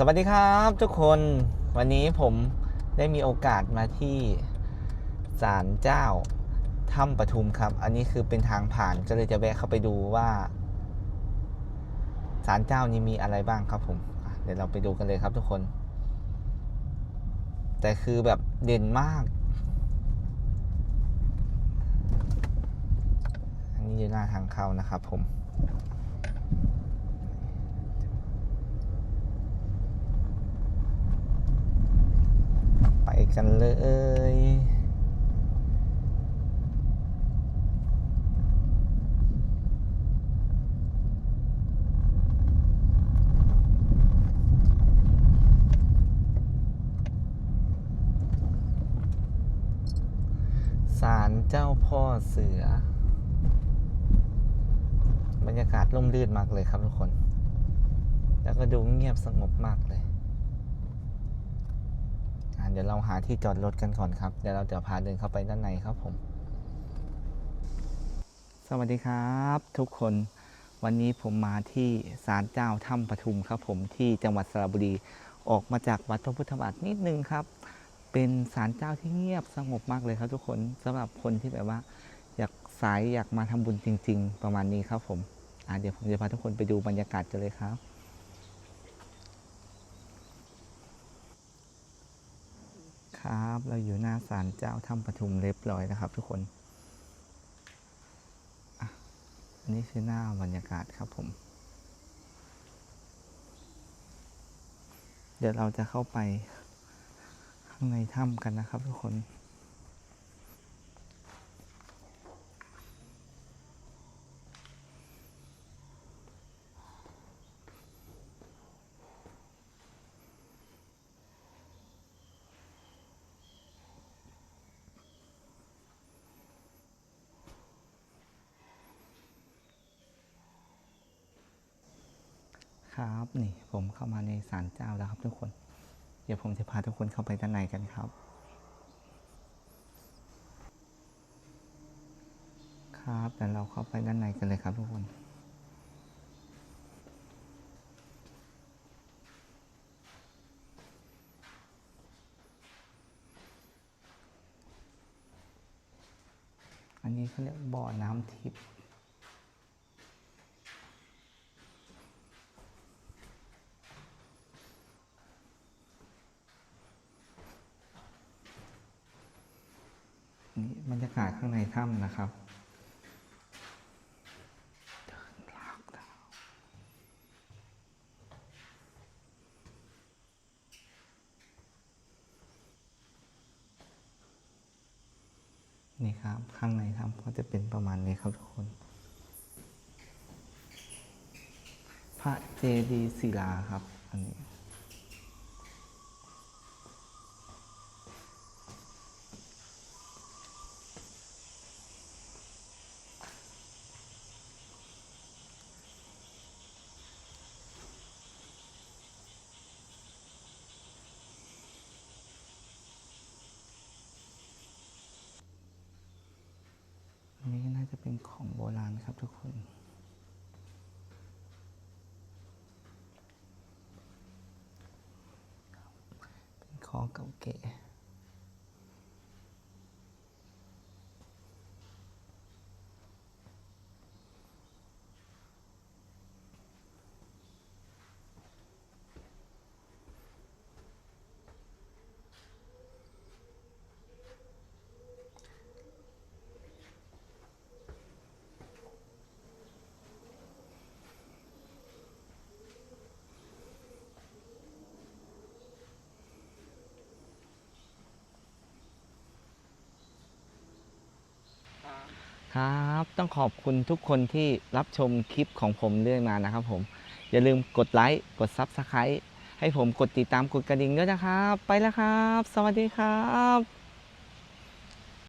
สวัสดีครับทุกคนวันนี้ผมได้มีโอกาสมาที่ศาลเจ้าถ้ำปทุมครับ อันนี้คือเป็นทางผ่านก็เลยจะแวะเข้าไปดูว่าศาลเจ้านี้มีอะไรบ้างครับผมเดี๋ยวเราไปดูกันเลยครับทุกคน แต่คือแบบเด่นมาก อันนี้อยู่หน้าทางเข้านะครับผม กันเลยศาลเจ้าพ่อเสือ บรรยากาศร่มรื่นมากเลยครับทุกคน แล้วก็ดูเงียบสงบมากเลย เดี๋ยวเราหาที่จอดรถกันก่อนครับ เดี๋ยวเราจะพาเดินเข้าไปด้านในครับผม สวัสดีครับ ทุกคนวันนี้ผมมาที่ศาลเจ้าถ้ำปทุมครับผมที่จังหวัดสระบุรีออกมาจากวัดพระพุทธบาทนิดนึงครับ เป็นศาลเจ้าที่เงียบสงบมากเลยครับ ทุกคนสำหรับคนที่แบบว่า อยากสายอยากมาทำบุญจริง ๆ ประมาณนี้ครับผมเดี๋ยวผมจะพาทุกคนไปดูบรรยากาศกันเลยครับ ครับ เราอยู่หน้าศาลเจ้าถ้ำปทุมเรียบร้อยนะครับ ทุกคนอันนี้คือหน้าบรรยากาศครับผม เดี๋ยวเราจะเข้าไปข้างในถ้ำกันนะครับทุกคน ครับนี่ผมเข้ามาในศาลเจ้าแล้วครับทุกคน เดี๋ยวผมจะพาทุกคนเข้าไปด้านในกันครับ ครับแต่เราเข้าไปด้านในกันเลยครับทุกคนอันนี้เขาเรียกบ่อน้ำทิพย์ นี่ บรรยากาศข้างในถ้ำนะครับนี่ครับ ข้างในถ้ำก็จะเป็นประมาณนี้ครับทุกคน พระเจดีศิลาครับ อันนี้ จะเป็นของโบราณครับทุกคนเป็นของเก่าแก่ ครับ ต้องขอบคุณทุกคนที่รับชมคลิปของผมเรื่อยมานะครับผม อย่าลืมกดไลค์ กด Subscribe ให้ผมกดติดตามกดกระดิ่งด้วยนะครับ ไปแล้วครับ สวัสดีครับ